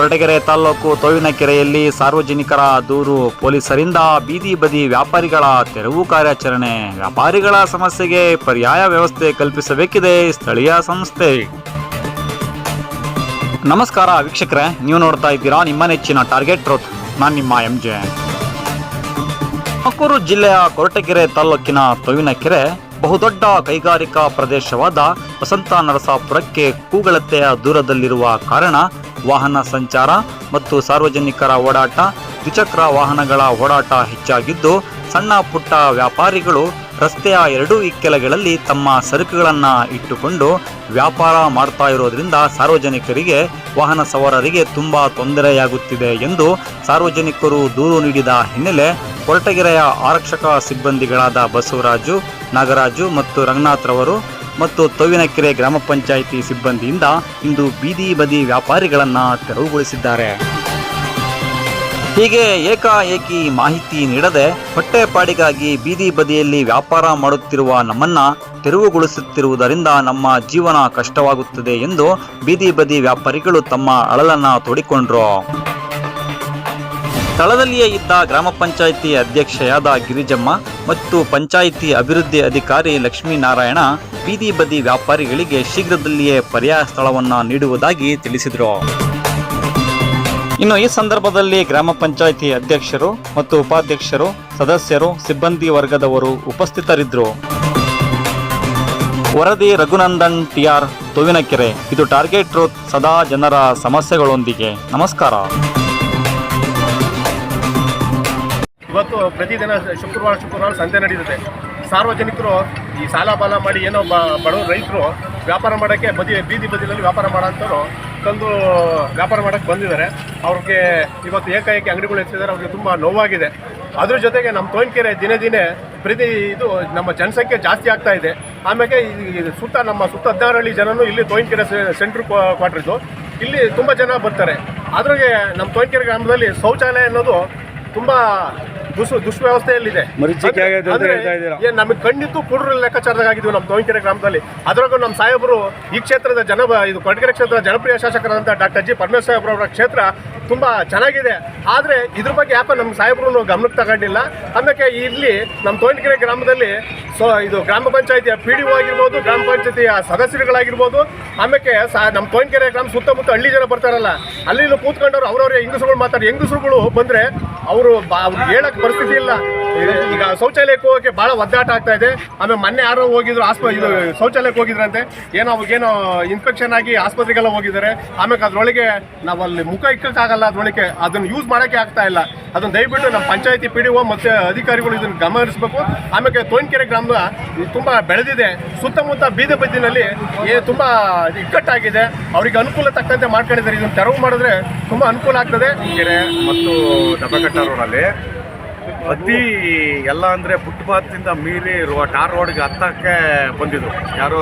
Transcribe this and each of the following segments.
ಕೊರಟಗೆರೆ ತಾಲೂಕು ತೋವಿನಕೆರೆಯಲ್ಲಿ ಸಾರ್ವಜನಿಕರ ದೂರು ಪೊಲೀಸರಿಂದ ಬೀದಿ ಬದಿ ವ್ಯಾಪಾರಿಗಳ ತೆರವು ಕಾರ್ಯಾಚರಣೆ. ವ್ಯಾಪಾರಿಗಳ ಸಮಸ್ಯೆಗೆ ಪರ್ಯಾಯ ವ್ಯವಸ್ಥೆ ಕಲ್ಪಿಸಬೇಕಿದೆ ಸ್ಥಳೀಯ ಸಂಸ್ಥೆ. ನಮಸ್ಕಾರ ವೀಕ್ಷಕರೇ, ನೀವು ನೋಡ್ತಾ ಇದ್ದೀರಾ ನಿಮ್ಮ ನೆಚ್ಚಿನ ಟಾರ್ಗೆಟ್ ಟ್ರೋತ್. ನಾನು ನಿಮ್ಮ ಎಂ ಜೆ ತುಮಕೂರು ಜಿಲ್ಲೆಯ ಕೊರಟಗೆರೆ ತಾಲೂಕಿನ ತೊವಿನಕೆರೆ ಬಹುದೊಡ್ಡ ಕೈಗಾರಿಕಾ ಪ್ರದೇಶವಾದ ವಸಂತ ನರಸಾಪುರಕ್ಕೆ ಕೂಗಳತೆಯ ದೂರದಲ್ಲಿರುವ ಕಾರಣ ವಾಹನ ಸಂಚಾರ ಮತ್ತು ಸಾರ್ವಜನಿಕರ ಓಡಾಟ, ದ್ವಿಚಕ್ರ ವಾಹನಗಳ ಓಡಾಟ ಹೆಚ್ಚಾಗಿದ್ದು, ಸಣ್ಣ ಪುಟ್ಟ ವ್ಯಾಪಾರಿಗಳು ರಸ್ತೆಯ ಎರಡೂ ಇಕ್ಕೆಲಗಳಲ್ಲಿ ತಮ್ಮ ಸರಕುಗಳನ್ನು ಇಟ್ಟುಕೊಂಡು ವ್ಯಾಪಾರ ಮಾಡ್ತಾ ಇರೋದ್ರಿಂದ ಸಾರ್ವಜನಿಕರಿಗೆ, ವಾಹನ ಸವಾರರಿಗೆ ತುಂಬ ತೊಂದರೆಯಾಗುತ್ತಿದೆ ಎಂದು ಸಾರ್ವಜನಿಕರು ದೂರು ನೀಡಿದ ಹಿನ್ನೆಲೆ ಕೊರಟಗೆರೆಯ ಆರಕ್ಷಕ ಸಿಬ್ಬಂದಿಗಳಾದ ಬಸವರಾಜು, ನಾಗರಾಜು ಮತ್ತು ರಂಗನಾಥ್ ರವರು ಮತ್ತು ತೊವಿನಕೆರೆ ಗ್ರಾಮ ಪಂಚಾಯಿತಿ ಸಿಬ್ಬಂದಿಯಿಂದ ಇಂದು ಬೀದಿ ಬದಿ ವ್ಯಾಪಾರಿಗಳನ್ನು ತೆರವುಗೊಳಿಸಿದ್ದಾರೆ. ಹೀಗೆ ಏಕಾಏಕಿ ಮಾಹಿತಿ ನೀಡದೆ ಹೊಟ್ಟೆಪಾಡಿಗಾಗಿ ಬೀದಿ ಬದಿಯಲ್ಲಿ ವ್ಯಾಪಾರ ಮಾಡುತ್ತಿರುವ ನಮ್ಮನ್ನ ತೆರವುಗೊಳಿಸುತ್ತಿರುವುದರಿಂದ ನಮ್ಮ ಜೀವನ ಕಷ್ಟವಾಗುತ್ತದೆ ಎಂದು ಬೀದಿ ಬದಿ ವ್ಯಾಪಾರಿಗಳು ತಮ್ಮ ಅಳಲನ್ನ ತೋಡಿಕೊಂಡ್ರು. ಸ್ಥಳದಲ್ಲಿಯೇ ಇದ್ದ ಗ್ರಾಮ ಪಂಚಾಯಿತಿ ಅಧ್ಯಕ್ಷೆಯಾದ ಗಿರಿಜಮ್ಮ ಮತ್ತು ಪಂಚಾಯಿತಿ ಅಭಿವೃದ್ಧಿ ಅಧಿಕಾರಿ ಲಕ್ಷ್ಮೀನಾರಾಯಣ ಬೀದಿ ಬದಿ ವ್ಯಾಪಾರಿಗಳಿಗೆ ಶೀಘ್ರದಲ್ಲಿಯೇ ಪರ್ಯಾಯ ಸ್ಥಳವನ್ನು ನೀಡುವುದಾಗಿ ತಿಳಿಸಿದರು. ಇನ್ನು ಈ ಸಂದರ್ಭದಲ್ಲಿ ಗ್ರಾಮ ಪಂಚಾಯಿತಿ ಅಧ್ಯಕ್ಷರು ಮತ್ತು ಉಪಾಧ್ಯಕ್ಷರು, ಸದಸ್ಯರು, ಸಿಬ್ಬಂದಿ ವರ್ಗದವರು ಉಪಸ್ಥಿತರಿದ್ದರು ವರದಿ ರಘುನಂದನ್ ಟಿಆರ್ ತೋವಿನಕೆರೆ. ಇದು ಟಾರ್ಗೆಟ್ ಟ್ರೂತ್, ಸದಾ ಜನರ ಸಮಸ್ಯೆಗಳೊಂದಿಗೆ. ನಮಸ್ಕಾರ. ಇವತ್ತು ಪ್ರತಿದಿನ ಶುಕ್ರವಾರ ಶುಕ್ರವಾರ ಸಂತೆ ನಡೆಯುತ್ತೆ. ಸಾರ್ವಜನಿಕರು ಈ ಸಾಲ ಬಾಲ ಮಾಡಿ ಏನೋ ಬಡವರು ಬಡವ ರೈತರು ವ್ಯಾಪಾರ ಮಾಡೋಕ್ಕೆ ಬದಿ ಬೀದಿ ಬದಿಯಲ್ಲಿ ವ್ಯಾಪಾರ ಮಾಡೋಂಥವ್ರು ತಂದು ವ್ಯಾಪಾರ ಮಾಡೋಕ್ಕೆ ಬಂದಿದ್ದಾರೆ. ಅವ್ರಿಗೆ ಇವತ್ತು ಏಕಾಏಕಿ ಅಂಗಡಿಗಳು ಹೆಚ್ಚಿದ್ದಾರೆ ಅವ್ರಿಗೆ ತುಂಬ ನೋವಾಗಿದೆ. ಅದ್ರ ಜೊತೆಗೆ ನಮ್ಮ ತೋನ್ಕೆರೆ ದಿನೇ ದಿನೇ ಪ್ರತಿ ಇದು ನಮ್ಮ ಜನಸಂಖ್ಯೆ ಜಾಸ್ತಿ ಆಗ್ತಾ ಇದೆ. ಆಮೇಲೆ ಸುತ್ತ ನಮ್ಮ ಸುತ್ತ ಹದಿನಾರಳ್ಳಿ ಜನನು ಇಲ್ಲಿ ತೋನ್ಕೆರೆ ಸೆಂಟ್ರ್ ಕ್ವಾರ್ಟರ್ದು ಇಲ್ಲಿ ತುಂಬ ಜನ ಬರ್ತಾರೆ. ಅದ್ರಾಗೆ ನಮ್ಮ ತೋನ್ಕೆರೆ ಗ್ರಾಮದಲ್ಲಿ ಶೌಚಾಲಯ ಅನ್ನೋದು ತುಂಬಾ ದುಸ್ ದುಷ್ವ್ಯವಸ್ಥೆಯಲ್ಲಿದೆ ನಮಗೆ ಖಂಡಿತು ಕುಡ್ರ ಲೆಕ್ಕಾಚಾರದಾಗ ಆಗಿದ್ವಿ ನಮ್ಮ ತೋಂಕೆರೆ ಗ್ರಾಮದಲ್ಲಿ. ಅದರಾಗೂ ನಮ್ಮ ಸಾಹೇಬರು ಈ ಕ್ಷೇತ್ರದ ಜನ ಇದು ಕೊಡಗೆರೆ ಕ್ಷೇತ್ರದ ಜನಪ್ರಿಯ ಶಾಸಕರಾದಂಥ ಡಾಕ್ಟರ್ ಜಿ ಪರಮೇಶ್ ಸಾಹೇಬ್ರವರ ಕ್ಷೇತ್ರ ತುಂಬಾ ಚೆನ್ನಾಗಿದೆ. ಆದರೆ ಇದ್ರ ಬಗ್ಗೆ ಯಾಕೋ ನಮ್ಮ ಸಾಹೇಬರು ಗಮನಕ್ಕೆ ತಗೊಂಡಿಲ್ಲ. ಅದಕ್ಕೆ ಇಲ್ಲಿ ನಮ್ಮ ತೋಂಟಗೆರೆ ಗ್ರಾಮದಲ್ಲಿ ಸೊ ಇದು ಗ್ರಾಮ ಪಂಚಾಯತಿಯ ಪಿ ಡಿ ಒ ಆಗಿರ್ಬೋದು ಗ್ರಾಮ ಪಂಚಾಯತಿಯ ಸದಸ್ಯರುಗಳಾಗಿರ್ಬೋದು ಆಮೇಲೆ ಸಾ ನಮ್ಮ ತೋಂಟಗೆರೆ ಗ್ರಾಮ ಸುತ್ತಮುತ್ತ ಹಳ್ಳಿ ಜನ ಬರ್ತಾರಲ್ಲ ಅಲ್ಲಿ ಕೂತ್ಕೊಂಡವ್ರು ಅವ್ರವ್ರ ಹೆಂಗಸರುಗಳು ಮಾತಾಡಿ ಹೆಂಗಸರುಗಳು ಬಂದ್ರೆ ಅವರು ಹೇಳಕ್ ಪರಿಸ್ಥಿತಿ ಇಲ್ಲ. ಈಗ- ಶೌಚಾಲಯಕ್ಕೆ ಹೋಗೋಕೆ ಬಹಳ ಒದ್ದಾಟ ಆಗ್ತಾ ಇದೆ. ಆಮೇಲೆ ಮೊನ್ನೆ ಯಾರೋ ಹೋಗಿದ್ರು, ಆಸ್ಪ ಶೌಚಾಲಯಕ್ಕೆ ಹೋಗಿದ್ರಂತೆ ಏನೋ ಅವಾಗೇನೋ ಇನ್ಫೆಕ್ಷನ್ ಆಗಿ ಆಸ್ಪತ್ರೆಗೆಲ್ಲ ಹೋಗಿದ್ದಾರೆ. ಆಮೇಲೆ ಅದರೊಳಗೆ ನಾವು ಅಲ್ಲಿ ಮುಖ ಇಕ್ಕಕ್ಕಾಗಲ್ಲ ಅದ್ರೊಳಗೆ. ಅದನ್ನ ಯೂಸ್ ಮಾಡೋಕ್ಕೆ ಆಗ್ತಾ ಇಲ್ಲ. ಅದನ್ನ ದಯವಿಟ್ಟು ನಮ್ಮ ಪಂಚಾಯತಿ ಪಿ ಡಿ ಒ ಮತ್ತು ಅಧಿಕಾರಿಗಳು ಇದನ್ನು ಗಮನಿಸಬೇಕು. ಆಮೇಲೆ ತೋಣಕೆರೆ ಗ್ರಾಮದ ತುಂಬ ಬೆಳೆದಿದೆ. ಸುತ್ತಮುತ್ತ ಬೀದಿ ಬದಿನಲ್ಲಿ ಏ, ತುಂಬ ಇಕ್ಕಟ್ಟಾಗಿದೆ. ಅವರಿಗೆ ಅನುಕೂಲ ತಕ್ಕಂತೆ ಮಾಡ್ಕೊಂಡಿದ್ದಾರೆ. ಇದನ್ನು ತೆರವು ಮಾಡಿದ್ರೆ ತುಂಬ ಅನುಕೂಲ ಆಗ್ತದೆ. ಕೆರೆ ಮತ್ತು ಡಬ್ಬಕಟ್ಟ ರೋಡಲ್ಲಿ ಅತಿ ಎಲ್ಲ ಅಂದರೆ ಫುಟ್ಪಾತಿಂದ ಮೀರಿ ರೋ, ಟಾರ್ ರೋಡ್ಗೆ ಹತ್ತಕ್ಕೆ ಬಂದಿದ್ರು. ಯಾರೋ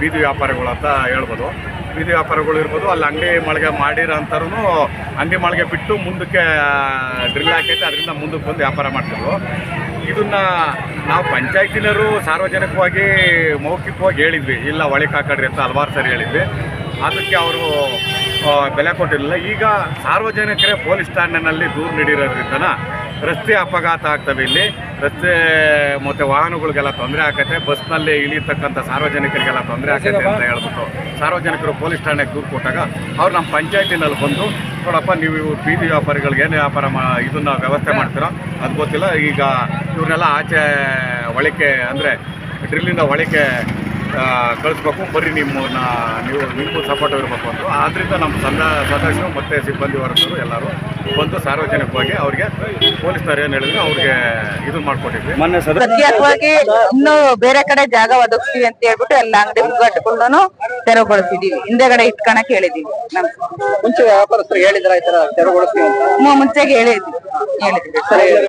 ಬೀದಿ ವ್ಯಾಪಾರಿಗಳು ಅಂತ ಹೇಳ್ಬೋದು. ಬೀದಿ ವ್ಯಾಪಾರಿಗಳು ಇರ್ಬೋದು, ಅಲ್ಲಿ ಅಂಗಡಿ ಮಳಿಗೆ ಮಾಡಿರೋ ಅಂತಾರೂ ಅಂಗಡಿ ಮಳಿಗೆ ಬಿಟ್ಟು ಮುಂದಕ್ಕೆ ಡ್ರಿಲ್ ಹಾಕೈತೆ, ಅದರಿಂದ ಮುಂದಕ್ಕೆ ಬಂದು ವ್ಯಾಪಾರ ಮಾಡ್ತಿದ್ರು. ಇದನ್ನ ನಾವು ಪಂಚಾಯತಿನವರು ಸಾರ್ವಜನಿಕವಾಗಿ ಮೌಖಿಕವಾಗಿ ಹೇಳಿದ್ವಿ. ಇಲ್ಲ, ಒಳಗೆ ಹಾಕಡ್ರಿ ಅಂತ ಹಲವಾರು ಸರಿ ಹೇಳಿದ್ವಿ. ಅದಕ್ಕೆ ಅವರು ಬೆಲೆ ಕೊಟ್ಟಿರಲಿಲ್ಲ. ಈಗ ಸಾರ್ವಜನಿಕರೇ ಪೊಲೀಸ್ ಠಾಣೆನಲ್ಲಿ ದೂರು ನೀಡಿರೋದ್ರಿಂದನ ರಸ್ತೆ ಅಪಘಾತ ಆಗ್ತವೆ ಇಲ್ಲಿ. ರಸ್ತೆ ಮತ್ತು ವಾಹನಗಳಿಗೆಲ್ಲ ತೊಂದರೆ ಆಕತ್ತೆ. ಬಸ್ನಲ್ಲಿ ಇಳಿತಕ್ಕಂಥ ಸಾರ್ವಜನಿಕರಿಗೆಲ್ಲ ತೊಂದರೆ ಆಗತ್ತೆ ಅಂತ ಹೇಳ್ಬಿಟ್ಟು ಸಾರ್ವಜನಿಕರು ಪೊಲೀಸ್ ಠಾಣೆಗೆ ದೂರು ಕೊಟ್ಟಾಗ ಅವ್ರು ನಮ್ಮ ಪಂಚಾಯತಿನಲ್ಲಿ ಬಂದು ನೋಡಪ್ಪ ನೀವು ಇವ್ರು ಬೀದಿ ವ್ಯಾಪಾರಿಗಳಿಗೆ ಏನು ವ್ಯಾಪಾರ ಮಾ ಇದನ್ನ ವ್ಯವಸ್ಥೆ ಮಾಡ್ತೀರೋ? ಅದು ಗೊತ್ತಿಲ್ಲ. ಈಗ ಇವ್ರನ್ನೆಲ್ಲ ಆಚೆ ಹೊಳಿಕೆ ಅಂದರೆ ಡ್ರಿಲ್ಲಿಂದ ಒಳಕೆ ಆ, ಕಳಿಸ್ಬೇಕು. ಬರ್ರಿ ನಿಮ್ಮನ್ನ ನೀವು ನಿಮಗೂ ಸಪೋರ್ಟ್ ಇರಬೇಕು ಅಂತ. ಆದ್ದರಿಂದ ನಮ್ಮ ಸಂದ ಸದಸ್ಯರು ಮತ್ತು ಸಿಬ್ಬಂದಿ ವರ್ಗರು ಎಲ್ಲರೂ ಬಂದು ಸಾರ್ವಜನಿಕವಾಗಿ ಅವ್ರಿಗೆ ಪೊಲೀಸ್ನವ್ರು ಏನು ಹೇಳಿದ್ರು ಅವ್ರಿಗೆ ಇದು ಮಾಡಿಕೊಟ್ಟಿದ್ವಿ. ಮೊನ್ನೆ ಸದಸ್ಯವಾಗಿ ಇನ್ನೂ ಇನ್ನು ಬೇರೆ ಕಡೆ ಜಾಗ ಒದಗಿಸ್ತೀವಿ ಅಂತ ಹೇಳ್ಬಿಟ್ಟು ಎಲ್ಲ ಅಂಗಡಿ ಕಟ್ಕೊಂಡು ತೆರವುಗೊಳಿಸಿದೀವಿ. ಹಿಂದೆಗಡೆ ಇಟ್ಕೊಳಕ್ ಹೇಳಿದೀವಿ. ಮುಂಚೆ ವ್ಯಾಪಾರಸ್ಥರು ಹೇಳಿದ್ರ ಈ ಥರ ತೆರವುಗೊಳಿಸ್ತೀವಿ ಅಂತ? ಮುಂಚೆಗೆ ಹೇಳಿದ್ವಿ. ಹೇಳಿದ್ವಿ.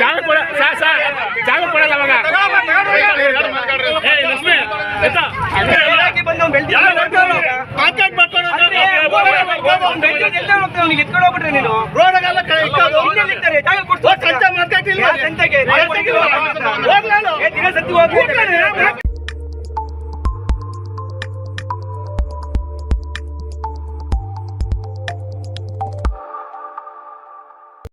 ಜಾಗ ಕೊಡ ಸಾ- ಸಾ- ಜಾಗ ಕೊಡಲ್ಲ ಅವಾಗ ಲಕ್ಷ್ಮಿ ಆಯ್ತಾ ನೀನು? ಜಾಗ ಇಲ್ಲ ದಿನ.